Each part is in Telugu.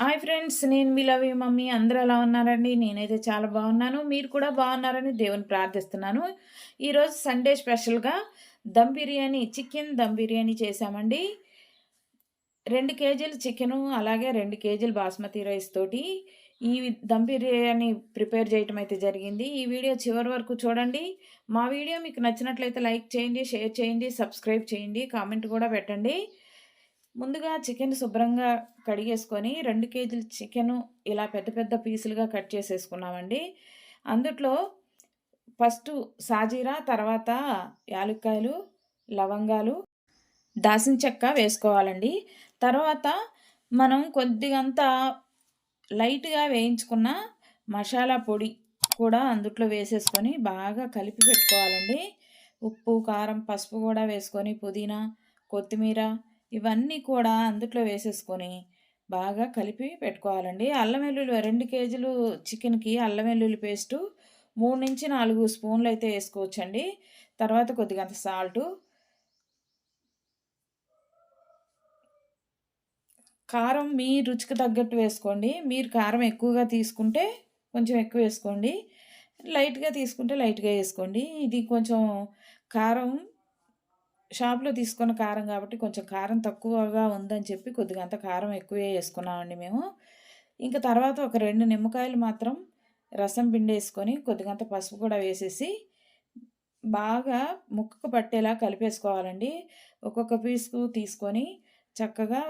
హాయ్ ఫ్రెండ్స్ నేను మీ లవ్ మమ్మీ. అందరూ ఎలా ఉన్నారండి? నేనైతే చాలా బాగున్నాను. మీరు కూడా బాగున్నారని దేవుని ప్రార్థిస్తున్నాను. ఈరోజు సండే స్పెషల్గా దమ్ బిర్యానీ చికెన్ దమ్ బిర్యానీ చేశామండి. రెండు కేజీలు చికెను అలాగే రెండు కేజీలు బాస్మతి రైస్ తోటి ఈ దమ్ బిర్యానీ ప్రిపేర్ చేయటం అయితే జరిగింది. ఈ వీడియో చివరి వరకు చూడండి. మా వీడియో మీకు నచ్చినట్లయితే లైక్ చేయండి షేర్ చేయండి సబ్స్క్రైబ్ చేయండి కామెంట్ కూడా పెట్టండి. ముందుగా చికెన్ శుభ్రంగా కడిగేసుకొని రెండు కేజీల చికెను ఇలా పెద్ద పెద్ద పీసులుగా కట్ చేసేసుకున్నామండి. అందుట్లో ఫస్ట్ సాజీరా తర్వాత యాలుక్కాయలు లవంగాలు దాసిన చెక్క వేసుకోవాలండి. తర్వాత మనం కొద్దిగంత లైట్గా వేయించుకున్న మసాలా పొడి కూడా అందుట్లో వేసేసుకొని బాగా కలిపి పెట్టుకోవాలండి. ఉప్పు కారం పసుపు కూడా వేసుకొని పుదీనా కొత్తిమీర ఇవన్నీ కూడా అందుట్లో వేసేసుకొని బాగా కలిపి పెట్టుకోవాలండి. అల్లం వెల్లుల్లి రెండు కేజీలు చికెన్కి అల్లం వెల్లుల్లి పేస్టు మూడు నుంచి నాలుగు స్పూన్లు అయితే వేసుకోవచ్చండి. తర్వాత కొద్దిగా సాల్టు. కారం మీ రుచికి తగ్గట్టు వేసుకోండి. మీరు కారం ఎక్కువగా తీసుకుంటే కొంచెం ఎక్కువ వేసుకోండి. లైట్గా తీసుకుంటే లైట్గా వేసుకోండి. ఇది కొంచెం కారం షాప్లో తీసుకున్న కారం కాబట్టి కొంచెం కారం తక్కువగా ఉందని చెప్పి కొద్దిగా అంత కారం ఎక్కువే వేసుకున్నామండి మేము. ఇంకా తర్వాత ఒక రెండు నిమ్మకాయలు మాత్రం రసం పిండేసుకొని కొద్దిగా అంత పసుపు కూడా వేసేసి బాగా ముక్కకు పట్టేలా కలిపేసుకోవాలండి. ఒక్కొక్క పీస్కు తీసుకొని చక్కగా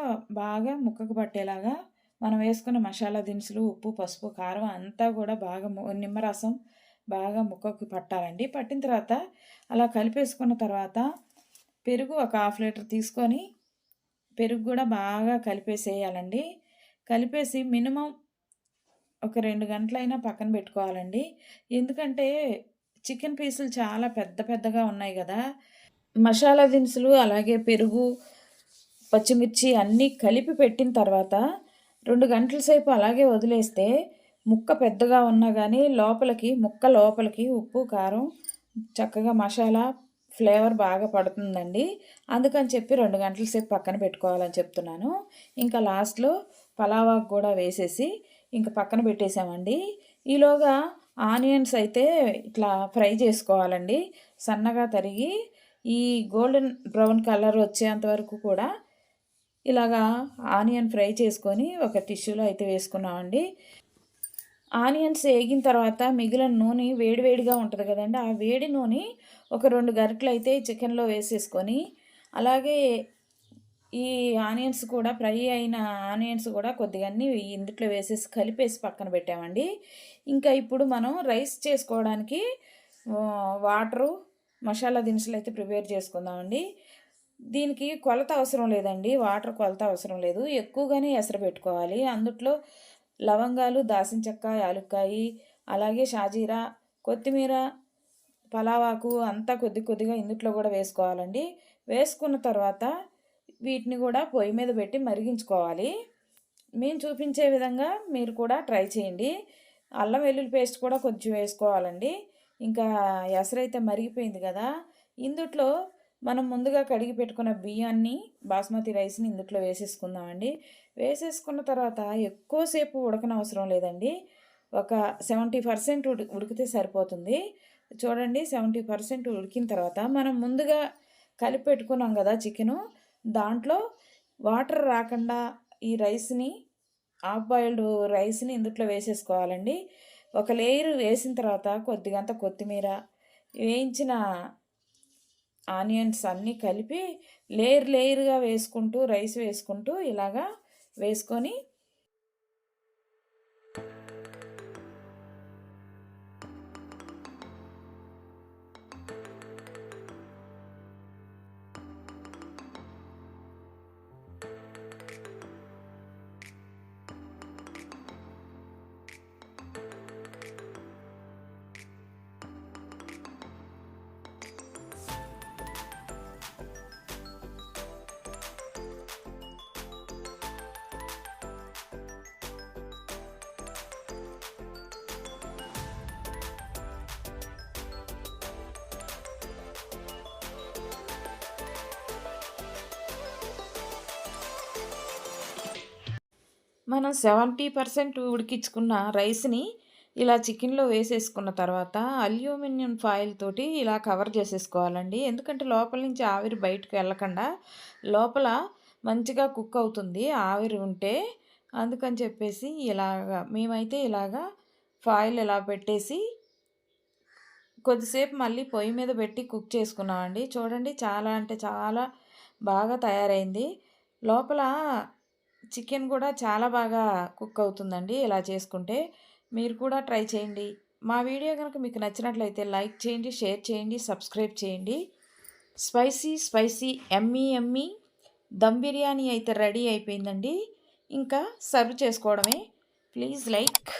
బాగా ముక్కకు పట్టేలాగా మనం వేసుకున్న మసాలా దినుసులు ఉప్పు పసుపు కారం అంతా కూడా బాగా నిమ్మరసం బాగా ముక్కకు పట్టాలండి. పట్టిన తర్వాత అలా కలిపేసుకున్న తర్వాత పెరుగు ఒక హాఫ్ లీటర్ తీసుకొని పెరుగు కూడా బాగా కలిపేసేయాలండి. కలిపేసి మినిమం ఒక రెండు గంటలైనా పక్కన పెట్టుకోవాలండి. ఎందుకంటే చికెన్ పీసులు చాలా పెద్ద పెద్దగా ఉన్నాయి కదా. మసాలా దినుసులు అలాగే పెరుగు పచ్చిమిర్చి అన్నీ కలిపి పెట్టిన తర్వాత రెండు గంటల సేపు అలాగే వదిలేస్తే ముక్క పెద్దగా ఉన్నా కానీ లోపలికి ముక్క లోపలికి ఉప్పు కారం చక్కగా మసాలా ఫ్లేవర్ బాగా పడుతుందండి. అందుకని చెప్పి రెండు గంటల సేపు పక్కన పెట్టుకోవాలని చెప్తున్నాను. ఇంకా లాస్ట్లో పలావాకు కూడా వేసేసి ఇంకా పక్కన పెట్టేసామండి. ఈలోగా ఆనియన్స్ అయితే ఇట్లా ఫ్రై చేసుకోవాలండి. సన్నగా తరిగి ఈ గోల్డెన్ బ్రౌన్ కలర్ వచ్చేంత వరకు కూడా ఇలాగా ఆనియన్ ఫ్రై చేసుకొని ఒక టిష్యూలో అయితే వేసుకున్నామండి. ఆనియన్స్ వేగిన తర్వాత మిగిలిన నూనె వేడివేడిగా ఉంటుంది కదండి. ఆ వేడి నూనె ఒక రెండు గరిటలు అయితే చికెన్లో వేసేసుకొని అలాగే ఈ ఆనియన్స్ కూడా ఫ్రై అయిన ఆనియన్స్ కూడా కొద్దిగా అన్ని ఇందుట్లో వేసేసి కలిపేసి పక్కన పెట్టామండి. ఇంకా ఇప్పుడు మనం రైస్ చేసుకోవడానికి వాటరు మసాలా దినుసులు అయితే ప్రిపేర్ చేసుకుందామండి. దీనికి కొలత అవసరం లేదండి. వాటర్ కొలత అవసరం లేదు. ఎక్కువగానే ఎసరు పెట్టుకోవాలి. అందుట్లో లవంగాలు దాసిన చెక్క యాలుక్కాయి అలాగే షాజీరా కొత్తిమీర పలావాకు అంతా కొద్ది కొద్దిగా ఇందుట్లో కూడా వేసుకోవాలండి. వేసుకున్న తర్వాత వీటిని కూడా పొయ్యి మీద పెట్టి మరిగించుకోవాలి. మేము చూపించే విధంగా మీరు కూడా ట్రై చేయండి. అల్లం వెల్లుల్లి పేస్ట్ కూడా కొంచెం వేసుకోవాలండి. ఇంకా ఎసరైతే మరిగిపోయింది కదా. ఇందుట్లో మనం ముందుగా కడిగి పెట్టుకున్న బియ్యాన్ని బాస్మతి రైస్ని ఇందుట్లో వేసేసుకుందామండి. వేసేసుకున్న తర్వాత ఎక్కువసేపు ఉడకనవసరం లేదండి. ఒక సెవెంటీ పర్సెంట్ ఉడి ఉడికితే సరిపోతుంది. చూడండి సెవెంటీ పర్సెంట్ ఉడికిన తర్వాత మనం ముందుగా కలిపి పెట్టుకున్నాం కదా చికెను. దాంట్లో వాటర్ రాకుండా ఈ రైస్ని హాఫ్ బాయిల్డ్ రైస్ని ఇందుట్లో వేసేసుకోవాలండి. ఒక లేయర్ వేసిన తర్వాత కొద్దిగంత కొత్తిమీర వేయించిన ఆనియన్స్ అన్నీ కలిపి లేయర్ లేయర్గా వేసుకుంటూ రైస్ వేసుకుంటూ ఇలాగా వేసుకొని మనం సెవెంటీ పర్సెంట్ ఉడికించుకున్న రైస్ని ఇలా చికెన్లో వేసేసుకున్న తర్వాత అల్యూమినియం ఫాయిల్ తోటి ఇలా కవర్ చేసేసుకోవాలండి. ఎందుకంటే లోపల నుంచి ఆవిరి బయటకు వెళ్ళకుండా లోపల మంచిగా కుక్ అవుతుంది ఆవిరి ఉంటే. అందుకని చెప్పేసి ఇలాగా మేమైతే ఇలాగా ఫాయిల్ ఇలా పెట్టేసి కొద్దిసేపు మళ్ళీ పొయ్యి మీద పెట్టి కుక్ చేసుకున్నామండి. చూడండి చాలా అంటే చాలా బాగా తయారైంది. లోపల చికెన్ కూడా చాలా బాగా కుక్ అవుతుందండి ఇలా చేసుకుంటే. మీరు కూడా ట్రై చేయండి. మా వీడియో కనుక మీకు నచ్చినట్లయితే లైక్ చేయండి షేర్ చేయండి సబ్స్క్రైబ్ చేయండి. Spicy spicy yummy yummy. Dum biryani అయితే రెడీ అయిపోయిందండి. ఇంకా సర్వ్ చేసుకోవడమే. Please like.